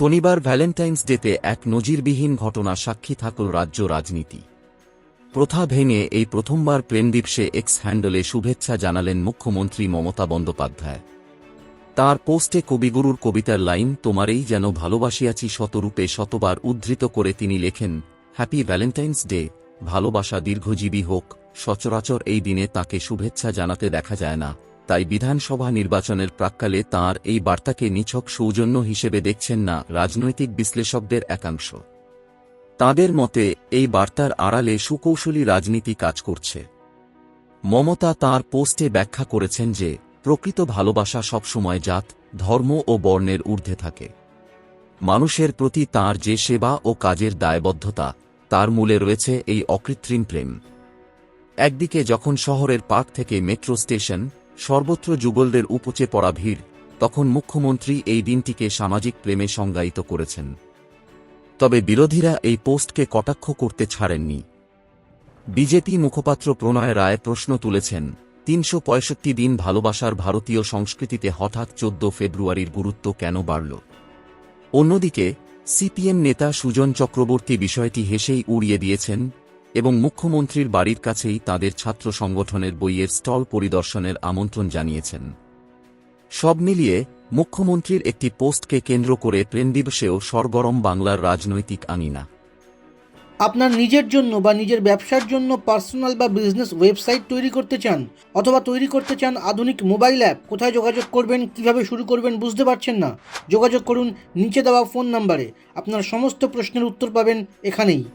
শনিবার ভ্যালেন্টাইন্স ডেতে এক নজিরবিহীন ঘটনা সাক্ষী থাকল রাজ্য রাজনীতি। প্রথা ভেঙে এই প্রথমবার প্রেম দিবসে এক্স হ্যান্ডলে শুভেচ্ছা জানালেন মুখ্যমন্ত্রী মমতা বন্দ্যোপাধ্যায়। তার পোস্টে কবিগুরুর কবিতার লাইন, তোমারেই যেন ভালোবাসিয়াছি শতরূপে শতবার উদ্ধৃত করে তিনি লেখেন, হ্যাপি ভ্যালেন্টাইন্স ডে, ভালোবাসা দীর্ঘজীবী হোক, সচরাচর এই দিনে তাকে শুভেচ্ছা জানাতে দেখা যায় না। তাই বিধানসভা নির্বাচনের প্রাক্কালে তাঁর এই বার্তাকে নিছক সৌজন্য হিসেবে দেখছেন না রাজনৈতিক বিশ্লেষকদের একাংশ। তাঁদের মতে, এই বার্তার আড়ালে সুকৌশলী রাজনীতি কাজ করছে। মমতা তার পোস্টে ব্যাখ্যা করেছেন যে, প্রকৃত ভালোবাসা সবসময় জাত, ধর্ম ও বর্ণের ঊর্ধ্বে থাকে। মানুষের প্রতি তার যে সেবা ও কাজের দায়বদ্ধতা, তার মূলে রয়েছে এই অকৃত্রিম প্রেম। একদিকে যখন শহরের পার্ক থেকে মেট্রো স্টেশন সর্বত্র যুগলদের উপচে পড়া ভিড়, তখন মুখ্যমন্ত্রী এই দিনটিকে সামাজিক প্রেমে সংজ্ঞায়িত করেছেন। তবে বিরোধীরা এই পোস্টকে কটাক্ষ করতে ছাড়েননি। বিজেপি মুখপাত্র প্রণয় রায় প্রশ্ন তুলেছেন, তিনশো পঁয়ষট্টি দিন ভালোবাসার ভারতীয় সংস্কৃতিতে হঠাৎ চোদ্দ ফেব্রুয়ারির গুরুত্ব কেন বাড়ল? অন্যদিকে, সিপিএম নেতা সুজন চক্রবর্তী বিষয়টি হেসেই উড়িয়ে দিয়েছেন এবং মুখ্যমন্ত্রীর বাড়ির কাছেই তাদের ছাত্র সংগঠনের বইয়ের স্টল পরিদর্শনের আমন্ত্রণ জানিয়েছেন। সব মিলিয়ে মুখ্যমন্ত্রীর একটি পোস্টকে কেন্দ্র করে প্রেম দিবসেও সরগরম বাংলার রাজনৈতিক আঙিনা। আপনার নিজের জন্য বা নিজের ব্যবসার জন্য পার্সোনাল বা বিজনেস ওয়েবসাইট তৈরি করতে চান অথবা তৈরি করতে চান আধুনিক মোবাইল অ্যাপ, কোথায় যোগাযোগ করবেন, কীভাবে শুরু করবেন বুঝতে পারছেন না? যোগাযোগ করুন নিচে দেওয়া ফোন নাম্বারে। আপনার সমস্ত প্রশ্নের উত্তর পাবেন এখানেই।